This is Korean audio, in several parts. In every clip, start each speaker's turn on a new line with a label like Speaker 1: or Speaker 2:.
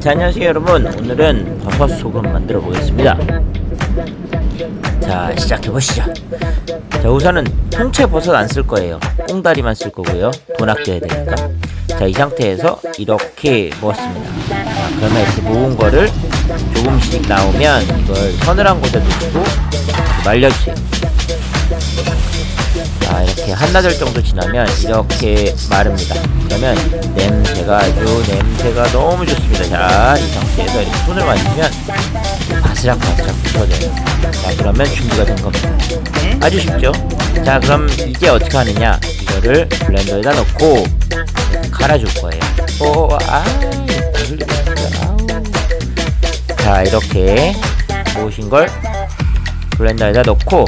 Speaker 1: 자 안녕하세요 여러분. 오늘은 버섯 소금 만들어 보겠습니다. 자 시작해 보시죠. 자 우선은 통째 버섯 안 쓸 거예요. 꽁다리만 쓸 거고요. 돈 아껴야 되니까. 자 이 상태에서 이렇게 모았습니다. 자, 그러면 이렇게 모은 거를 조금씩 나오면 이걸 서늘한 곳에 놓고 말려주세요. 자 이렇게 한나절 정도 지나면 이렇게 마릅니다. 그러면 냄새가 아주 냄새가 너무 좋습니다. 자 이 상태에서 이렇게 손을 만지면 바스락 바스락 부서져요. 자 그러면 준비가 된 겁니다. 아주 쉽죠? 자 그럼 이제 어떻게 하느냐? 이거를 블렌더에다 넣고 갈아줄 거예요. 오아 싶다 아우 자 이렇게 모으신 걸 블렌더에다 넣고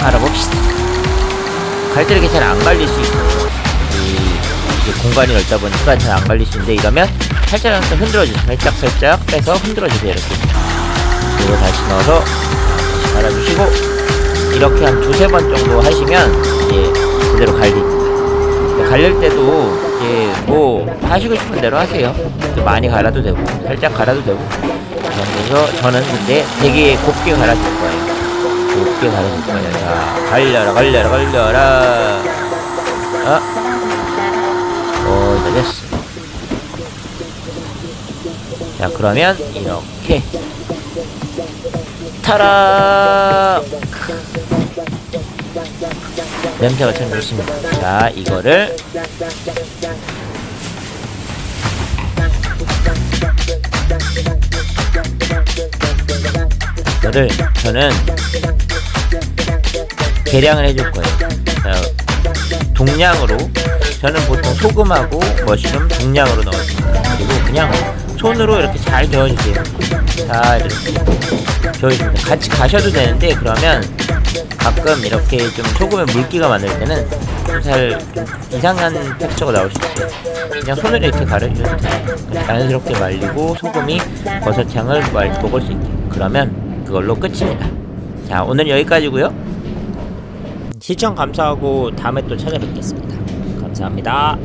Speaker 1: 넣고 갈아봅시다. 갈때 이렇게 잘안 갈릴 수 있어요. 이, 공간이 넓다 보니까 잘 안 갈릴 수 있는데 이러면 살짝 살짝 흔들어주세요. 살짝 살짝 빼서 흔들어주세요 이렇게. 그리고 다시 넣어서 다시 갈아주시고 이렇게 한 두세 번 정도 하시면 이제 그대로 갈립니다. 갈릴 때도 이제 뭐 하시고 싶은 대로 하세요. 또 많이 갈아도 되고 살짝 갈아도 되고. 그래서 저는 근데 되게 곱게 갈아줄 거예요. 곱게 갈아줄 거예요. 자 갈려라 갈려라 갈려라. 어? 어 이제 됐어. 자 그러면 이렇게 타라. 냄새가 참 좋습니다. 자, 이거를 저는 계량을 해줄 거예요. 자, 동량으로 저는 보통 소금하고 머쉬룸 동량으로 넣어줍니다. 그리고 그냥 손으로 이렇게 잘 저어주세요. 자, 이렇게 저어줍니다. 같이 가셔도 되는데 그러면 가끔 이렇게 좀 소금에 물기가 많을 때는 좀잘좀 이상한 텍스처가 나올 수 있어요. 그냥 손으로 이렇게 가려주셔도 돼요. 자연스럽게 말리고 소금이 버섯향을 말- 먹을 수 있게. 그러면 그걸로 끝입니다. 자, 오늘 여기까지고요. 시청 감사하고 다음에 또 찾아뵙겠습니다. 감사합니다.